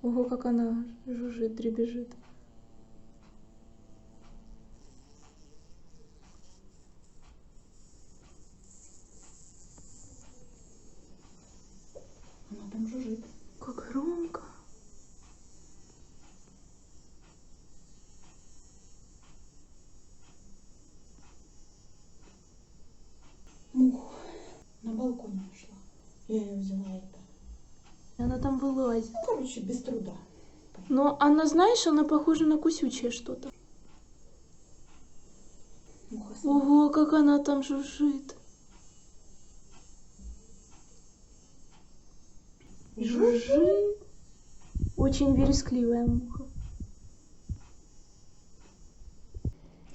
Ого, как она жужжит, дребезжит. Она там жужжит. Как громко. Муху на балконе нашла. Я ее взяла это. Она там вылазит. Ну, короче, без труда. Но она, знаешь, она похожа на кусючее что-то. Ого, как она там жужжит. Жужжит. Очень верескливая муха.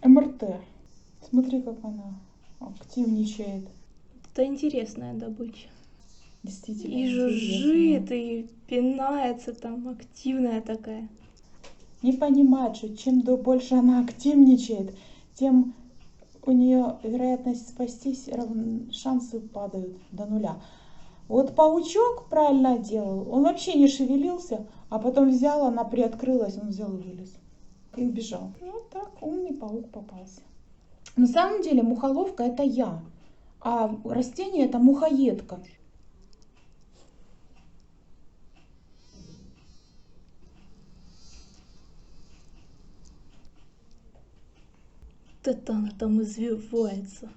МРТ. Смотри, как она активничает. Это интересная добыча. Действительно. И жужжит, и пинается там, активная такая. Не понимает, что чем больше она активничает, тем у нее вероятность спастись, шансы падают до нуля. Вот паучок правильно делал, он вообще не шевелился, а потом взял, она приоткрылась, он взял и вылез. И убежал. Вот так умный паук попался. На самом деле мухоловка это я, а растение это мухоедка. Вот это там извивается.